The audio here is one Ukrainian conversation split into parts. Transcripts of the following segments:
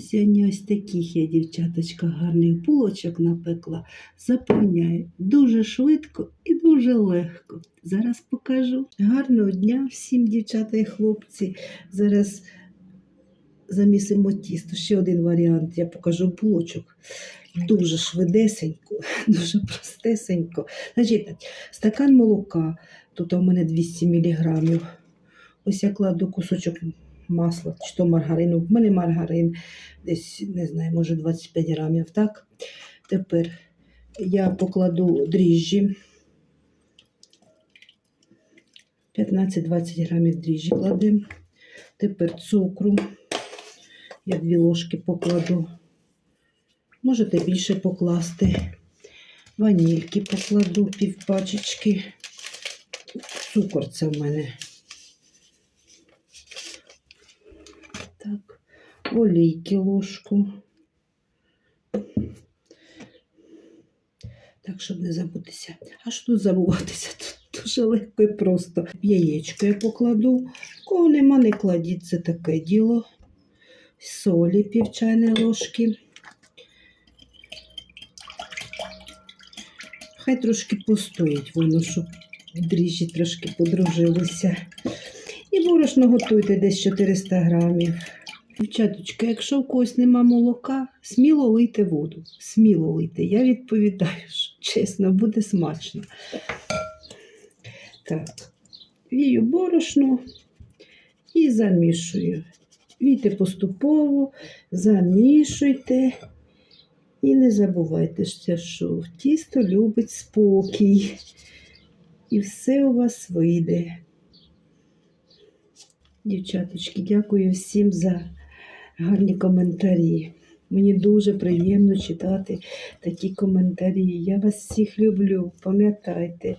Сьогодні ось таких я, дівчаточка, гарних булочок напекла. Запевняю, дуже швидко і дуже легко. Зараз покажу. Гарного дня всім, дівчата і хлопці. Зараз замісимо тісто. Ще один варіант. Я покажу булочок. Дуже швидесенько, дуже простесенько. Значить, стакан молока. Тут у мене 200 мг. Ось я кладу кусочок масла, чи то маргарину. В мене маргарин десь, не знаю, може 25 грамів, так? Тепер я покладу дріжджі. 15-20 грамів дріжджі кладемо. Тепер цукру. Я дві ложки покладу. Можете більше покласти. Ванільки покладу півпачечки. Цукор це в мене. Так, олійки ложку. Так, щоб не забутися. А що тут забуватися? Тут дуже легко і просто. Яєчко я покладу. Кого нема, не кладіть, це таке діло. Солі пів чайної ложки. Хай трошки постоїть воно, щоб дріжджі трошки подружилися. І борошно готуйте десь 400 грамів. Дівчаточка, якщо в когось нема молока, сміло лийте воду. Сміло лийте. Я відповідаю, що чесно, буде смачно. Так, вію борошно і замішую. Війте поступово, замішуйте. І не забувайте, що тісто любить спокій. І все у вас вийде. Дівчаточки, дякую всім за гарні коментарі. Мені дуже приємно читати такі коментарі. Я вас всіх люблю, пам'ятайте.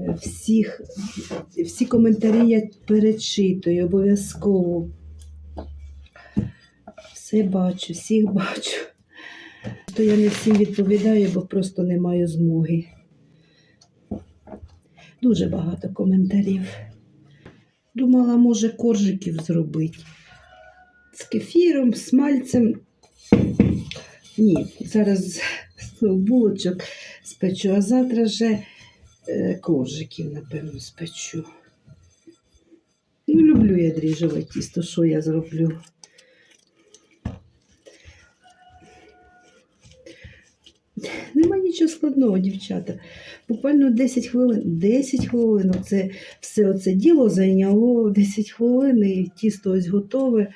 Е, Всіх, всі коментарі я перечитую обов'язково. Все бачу, всіх бачу. То я не всім відповідаю, бо просто не маю змоги. Дуже багато коментарів. Думала, може, коржиків зробити. З кефіром, з мальцем. Ні, зараз булочок спечу, а завтра вже е, коржиків, напевно, спечу. Ну, люблю я дріжджове тісто, що я зроблю. Нема нічого складного, дівчата. Буквально 10 хвилин. 10 хвилин. Це все оце діло зайняло 10 хвилин, і тісто ось готове.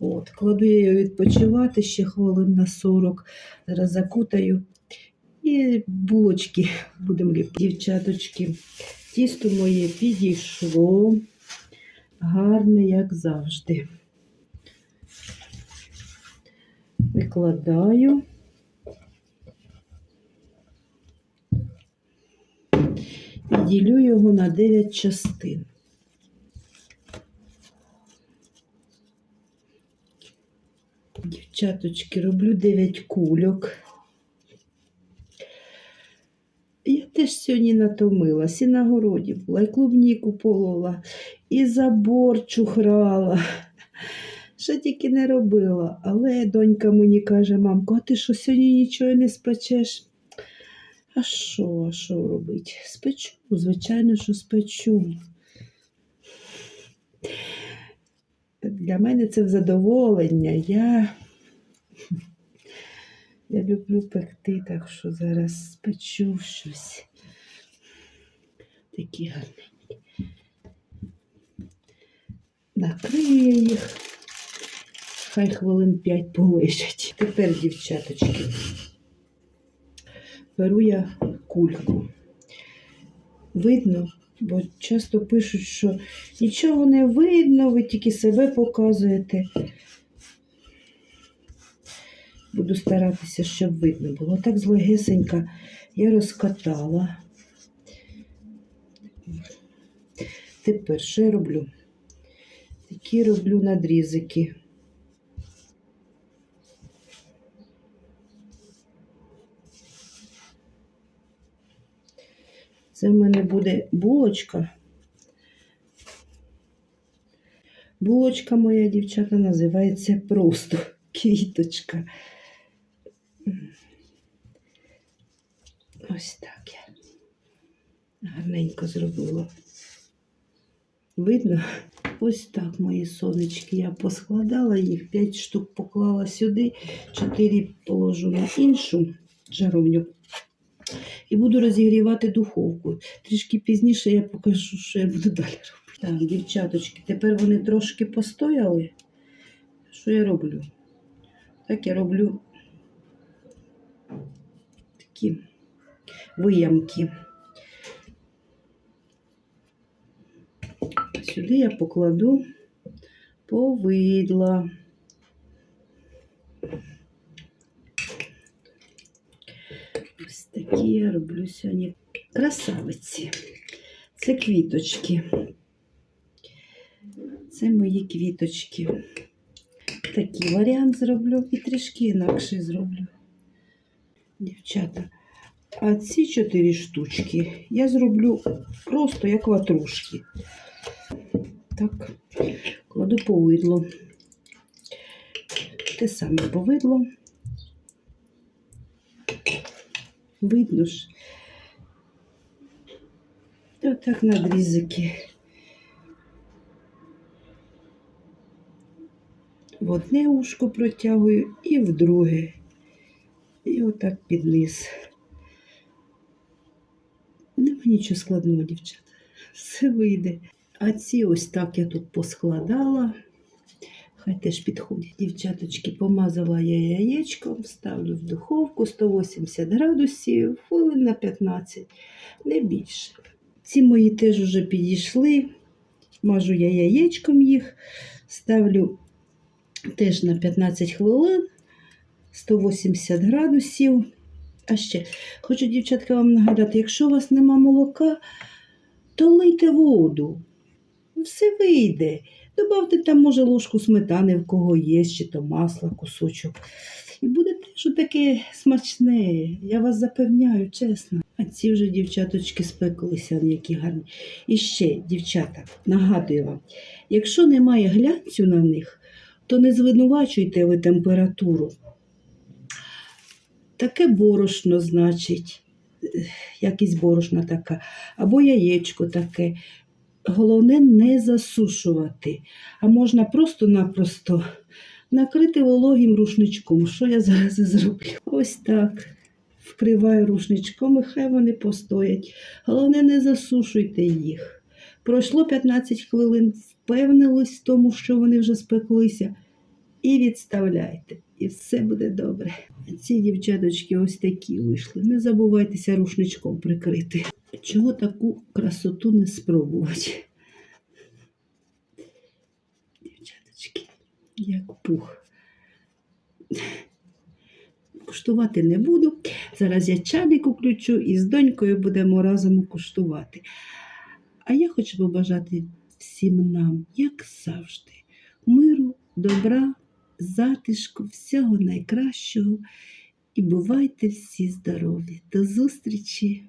От, кладу я його відпочивати ще хвилин на 40. Зараз закутаю. І булочки будемо ліпити. Дівчаточки, тісто моє підійшло. Гарне, як завжди. Викладаю. і ділю його на 9 частин. Дівчаточки, роблю 9 кульок. Я теж сьогодні натомилась, і на городі була, і клубніку полола, і забор чухрала. Що тільки не робила. Але донька мені каже, мамко, а ти що сьогодні нічого не спечеш? А що, а що робити? Спечу, звичайно, що спечу. Для мене це задоволення. Я, я люблю пекти, так що зараз спечу щось. Такі гарненькі. Накрию їх. Хай хвилин п'ять полежать. Тепер, дівчаточки беру я кульку. Видно, бо часто пишуть, що нічого не видно, ви тільки себе показуєте. Буду старатися, щоб видно було. Так злегесенько я розкатала. Тепер що я роблю? Такі роблю надрізики. Це в мене буде булочка. Булочка моя, дівчата, називається просто квіточка. Ось так я гарненько зробила. Видно? Ось так мої сонечки. Я поскладала їх, 5 штук поклала сюди, 4 положу на іншу жаровню. І буду розігрівати духовку. Трішки пізніше я покажу, що я буду далі робити. Так, дівчаточки, тепер вони трошки постояли. Що я роблю? Так я роблю такі виямки. Сюди я покладу повидла. Такі я роблю сьогодні красавиці. Це квіточки. Це мої квіточки. Такий варіант зроблю і трішки інакше зроблю. Дівчата, а ці чотири штучки я зроблю просто як ватрушки. Так, кладу повидло. Те саме повидло. Видно ж. Отак надрізики. В одне ушко протягую і в друге. І отак під низ. Нема нічого складного, дівчата. Все вийде. А ці ось так я тут поскладала. Хай теж підходять. Дівчаточки, помазала я яєчком, ставлю в духовку 180 градусів, хвилин на 15, не більше. Ці мої теж вже підійшли. Мажу я яєчком їх, ставлю теж на 15 хвилин, 180 градусів. А ще хочу, дівчатка, вам нагадати, якщо у вас нема молока, то лийте воду. Все вийде. Добавте там, може, ложку сметани, в кого є, чи то масла, кусочок. І буде теж таке смачне. Я вас запевняю, чесно. А ці вже дівчаточки спеклися, які гарні. І ще, дівчата, нагадую вам, якщо немає глянцю на них, то не звинувачуйте ви температуру. Таке борошно, значить, е, якість борошна така, або яєчко таке. Головне не засушувати, а можна просто-напросто накрити вологим рушничком. Що я зараз і зроблю? Ось так. Вкриваю рушничком і хай вони постоять. Головне, не засушуйте їх. Пройшло 15 хвилин, впевнились в тому, що вони вже спеклися, і відставляйте. І все буде добре. Ці дівчаточки ось такі вийшли. Не забувайтеся рушничком прикрити. Чого таку красоту не спробувати? Дівчаточки, як пух. Куштувати не буду. Зараз я чайник включу і з донькою будемо разом куштувати. А я хочу побажати всім нам, як завжди, миру, добра, затишку, всього найкращого. І бувайте всі здорові. До зустрічі!